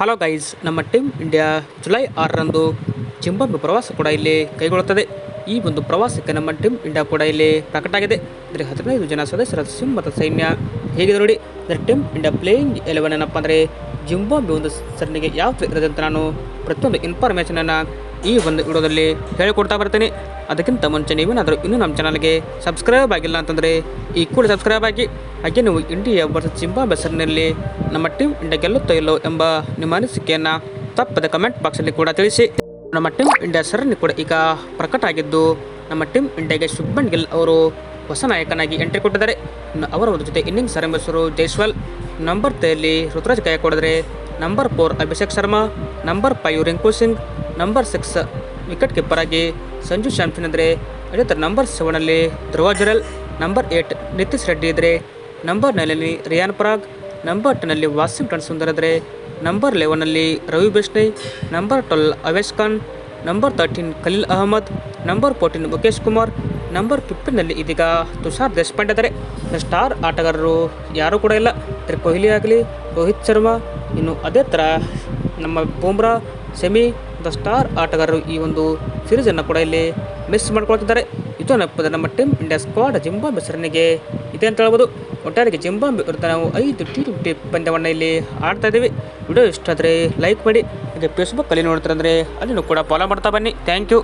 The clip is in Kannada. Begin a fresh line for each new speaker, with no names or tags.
ಹಲೋ ಗೈಸ್ ನಮ್ಮ ಟೀಮ್ ಇಂಡಿಯಾ ಜುಲೈ ಆರರಂದು ಜಿಂಬಾಬ್ವೆ ಪ್ರವಾಸ ಕೂಡ ಇಲ್ಲಿ ಕೈಗೊಳ್ಳುತ್ತದೆ. ಈ ಒಂದು ಪ್ರವಾಸಕ್ಕೆ ನಮ್ಮ ಟೀಮ್ ಇಂಡಿಯಾ ಕೂಡ ಇಲ್ಲಿ ಪ್ರಕಟ ಆಗಿದೆ. ಅಂದರೆ ಹದಿನೈದು ಜನ ಸದಸ್ಯರ ಸಿಂಹದ ಸೈನ್ಯ ಹೇಗಿದೆ ನೋಡಿ. ಅಂದರೆ ಟೀಮ್ ಇಂಡಿಯಾ ಪ್ಲೇಯಿಂಗ್ ಎಲೆವೆನ್ ಏನಪ್ಪ ಅಂದರೆ ಜಿಂಬಾಬ್ವೆ ಒಂದು ಸರಣಿಗೆ ಯಾವ ಇರೋದಂತ ನಾನು ಪ್ರತಿಯೊಂದು ಇನ್ಫಾರ್ಮೇಷನನ್ನು ಈ ಒಂದು ವಿಡಿಯೋದಲ್ಲಿ ಹೇಳಿಕೊಡ್ತಾ ಬರ್ತೀನಿ. ಅದಕ್ಕಿಂತ ಮುಂಚೆ ನೀವೇನಾದರೂ ಇನ್ನೂ ನಮ್ಮ ಚಾನಲ್ಗೆ ಸಬ್ಸ್ಕ್ರೈಬ್ ಆಗಿಲ್ಲ ಅಂತಂದರೆ ಈ ಕೂಡ ಸಬ್ಸ್ಕ್ರೈಬ್ ಆಗಿ. ಹಾಗೆ ನೀವು ಇಂಡಿಯಾ ವರ್ಸಸ್ ಜಿಂಬಾಬ್ ಸರಣಿಯಲ್ಲಿ ನಮ್ಮ ಟೀಮ್ ಇಂಡಿಯಾ ಗೆಲ್ಲುತ್ತೋ ಇಲ್ಲೋ ಎಂಬ ನಿಮ್ಮ ಅನಿಸಿಕೆಯನ್ನು ತಪ್ಪದ ಕಮೆಂಟ್ ಬಾಕ್ಸಲ್ಲಿ ಕೂಡ ತಿಳಿಸಿ. ನಮ್ಮ ಟೀಮ್ ಇಂಡಿಯಾ ಸರಣಿ ಕೂಡ ಈಗ ಪ್ರಕಟ ಆಗಿದ್ದು ನಮ್ಮ ಟೀಮ್ ಇಂಡಿಯಾಗೆ ಶುಭ್ಮನ್ ಗಿಲ್ ಅವರು ಹೊಸ ನಾಯಕನಾಗಿ ಎಂಟ್ರಿ ಕೊಟ್ಟಿದ್ದಾರೆ. ಅವರ ಒಂದು ಜೊತೆ ಇನ್ನಿಂಗ್ಸ್ ಆರಂಭಿಸರು ಜೈಸ್ವಾಲ್ ನಂಬರ್ ತ್ರೀಯಲ್ಲಿ Ruturaj ಕೊಡಿದ್ರೆ number four Abhishek Sharma, number five Rinku Singh number six wicket keeper ಆಗಿ ಸಂಜು ಸ್ಯಾಮ್ಸನ್ ಇದ್ದರೆ ಅದೇ ಥರ ನಂಬರ್ ಸೆವೆನಲ್ಲಿ ಧ್ರುವ ಜರಲ್, ನಂಬರ್ ಏಟ್ ನಿತೀಶ್ ರೆಡ್ಡಿ ಇದ್ದರೆ ನಂಬರ್ ನೈನಲ್ಲಿ ರಿಯಾನ್ ಪರಾಗ್, ನಂಬರ್ ಟೆನ್ನಲ್ಲಿ ವಾಷಿಂಗ್ಟನ್ ಸುಂದರ್ ಇದ್ದರೆ number ಲೆವೆನಲ್ಲಿ Ravi Bishnoi number twelve Avesh Khan, number thirteen Khaleel Ahmed, number fourteen Mukesh Kumar, number ಫಿಫ್ಟೀನಲ್ಲಿ ಇದೀಗ ತುಷಾರ್ ದೇಶಪಾಂಡೆ ಇದ್ದಾರೆ ಸ್ಟಾರ್ ಆಟಗಾರರು ಯಾರೂ ಕೂಡ ಇಲ್ಲ. ಅಂದರೆ ಕೊಹ್ಲಿ ಆಗಲಿ, ರೋಹಿತ್ ಶರ್ಮಾ, ಇನ್ನು ಅದೇ ಥರ ನಮ್ಮ ಬೂಮ್ರಾ ಸೆಮಿ, ದ ಸ್ಟಾರ್ ಆಟಗಾರರು ಈ ಒಂದು ಸೀರೀಸನ್ನು ಕೂಡ ಇಲ್ಲಿ ಮಿಸ್ ಮಾಡ್ಕೊಳ್ತಿದ್ದಾರೆ. ಇದು ನೆನಪದ ನಮ್ಮ ಟೀಮ್ ಇಂಡಿಯಾ ಸ್ಕ್ವಾಡ್ ಜಿಂಬಾಂಬೆ ಸರಣಿಗೆ. ಇದೆ ಅಂತ ಹೇಳ್ಬೋದು. ಒಟ್ಟಾರೆಗೆ ಜಿಂಬಾಂಬೆ ವಿರುದ್ಧ ನಾವು ಐದು ಟಿ ಟ್ವೆಂಟಿ ಪಂದ್ಯವನ್ನು ಇಲ್ಲಿ ಆಡ್ತಾ ಇದ್ದೀವಿ. ವಿಡಿಯೋ ಇಷ್ಟ ಆದರೆ ಲೈಕ್ ಮಾಡಿ. ಹಾಗೆ ಫೇಸ್ಬುಕ್ಕಲ್ಲಿ ನೋಡ್ತಾರೆ ಅಂದರೆ ಅಲ್ಲಿನೂ ಕೂಡ ಫಾಲೋ ಮಾಡ್ತಾ ಬನ್ನಿ. Thank you